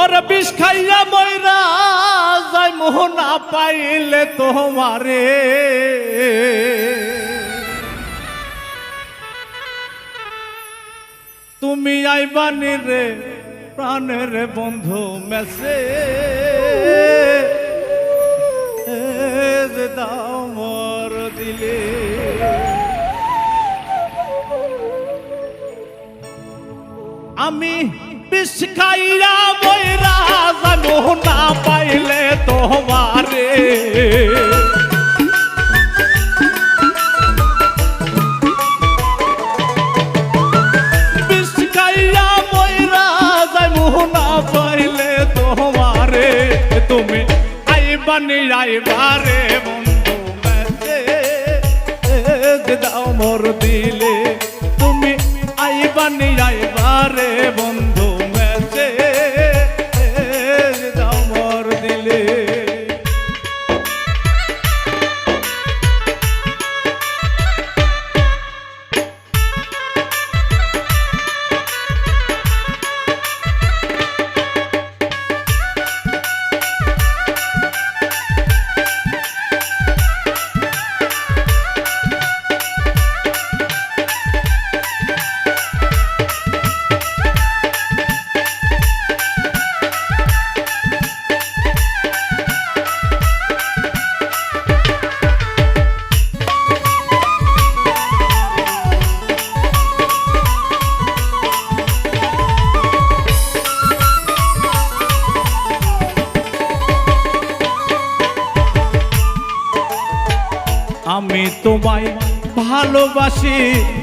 ওরে বিষ খাইয়া ময়রা যায় মোহনা পাইলে তোমারে। তুমি আইবানি রে প্রাণের বন্ধু মেসে দাও মর দিলে। আমি বিষ খাইয়া ময়রা জানো না পাইলে তোমারে। বিষ খাইয়া ময়রা জানো না পাইলে তোমারে। তুমি আইবানি আইবারে বন্ধু মেসে দাও মোর দিলে। তুমি আইবানি আইবারে বন্ধু তোমায় ভালোবাসি,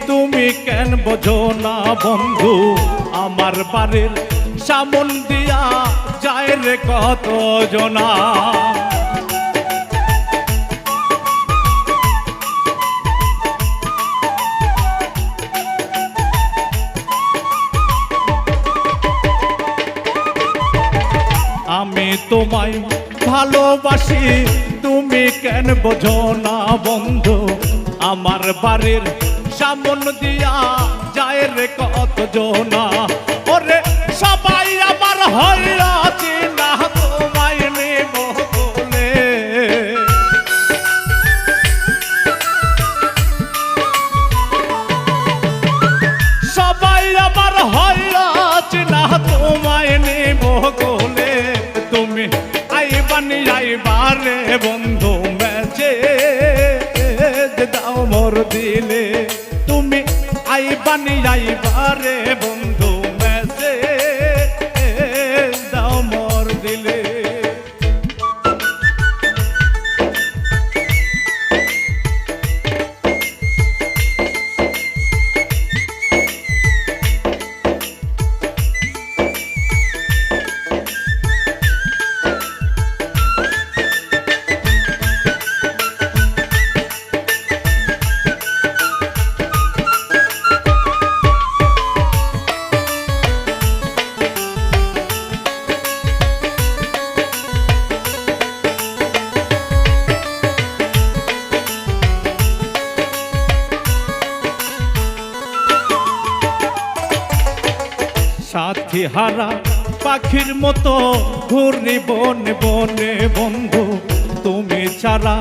তুমি কেন বোঝো না বন্ধু? আমার বাড়ির সামন দিয়া যায় রে কত জনা। আমি তোমায় ভালোবাসি। তুমি কেন বোঝো না বন্ধু? আমার বাড়ির সামন দিয়া যায় রে কত জোনা ওরে সবাই আমার হইয়াছি দাও মোর দিলে। তুমি আইবানি আইবারে বন্ধু। সাথী হারা, পাখির মতো ঘুরি বনে বনে বন্ধু, তুমি ছাড়া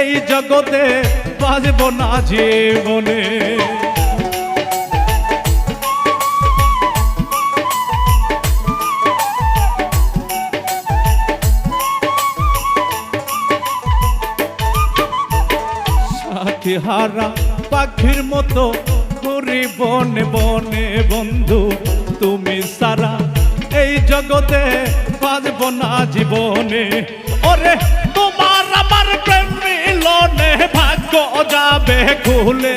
এই জগতে বাজব না জীবনে। হারা, পাখির মতো ঘুরি বনে বনে বন্ধু তুমি সারা এই জগতে বাজব না জীবনে। ওরে, তোমার আমার প্রেম মিলনে ভাগ্য যাবে খুলে।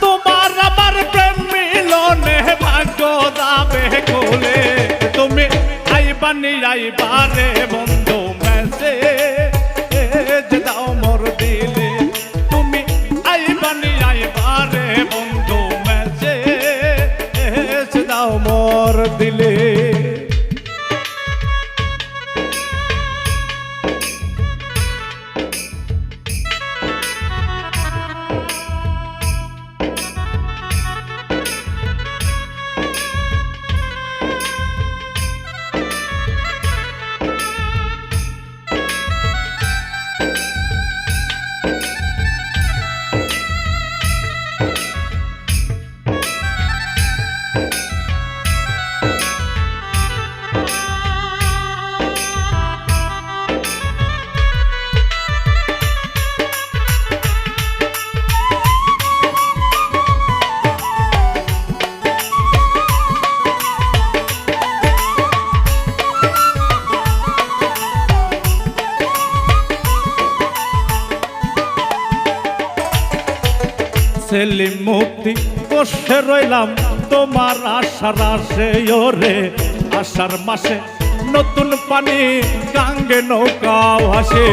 তোমার আমার প্রেম মিলনে ভাগ্য যাবে খুলে। তুমি আইবানি আইবারে বন্ধু। মোর সেলিম মুক্তি, বসে রইলাম তোমার আশার আসে ওরে। আষাঢ় মাসে নতুন পানি গাঙ্গে নৌকা ভাসে।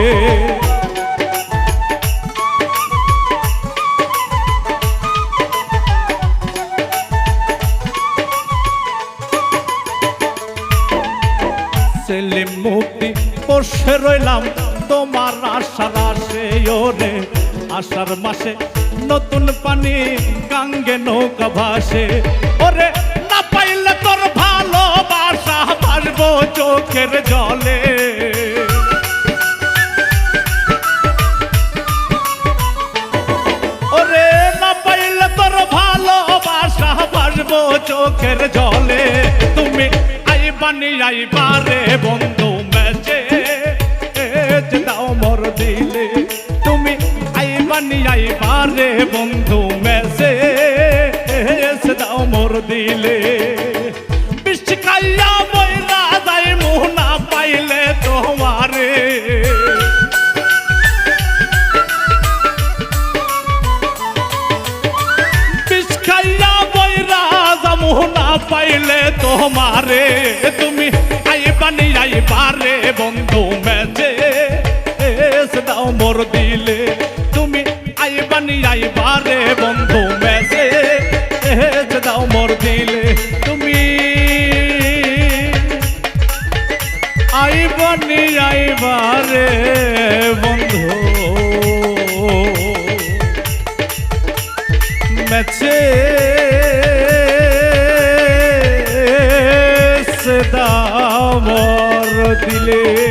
সেলিম মুক্তি, বসে রইলাম তোমার আশার আসে ওরে। আষাঢ় মাসে নতুন পানি গাঙ্গে নৌকা ভাসে। ওরে না পাইলে তোর ভালোবাসা পারব চোখের জলে। ওরে না পাইলে তোর ভালোবাসা পারব চোখের জলে। তুমি আইবানি আইবারে বন্ধু। আইবানি আইবারে বন্ধু মেসে দাও মোর দিলে। বৃষ্টি খাইয়া ময়রা যাই মোহনা পাইলে তোমারে। পাইলে তোমারে। তুমি আইবানি আইবারে বন্ধু মেজে দাও মোর তুমি আইবানি আইবারে বন্ধু মেজে এসে দাও মোর দিলে তুমি। আইবানি আইবারে বন্ধু। মেছে সদা মর দিলে।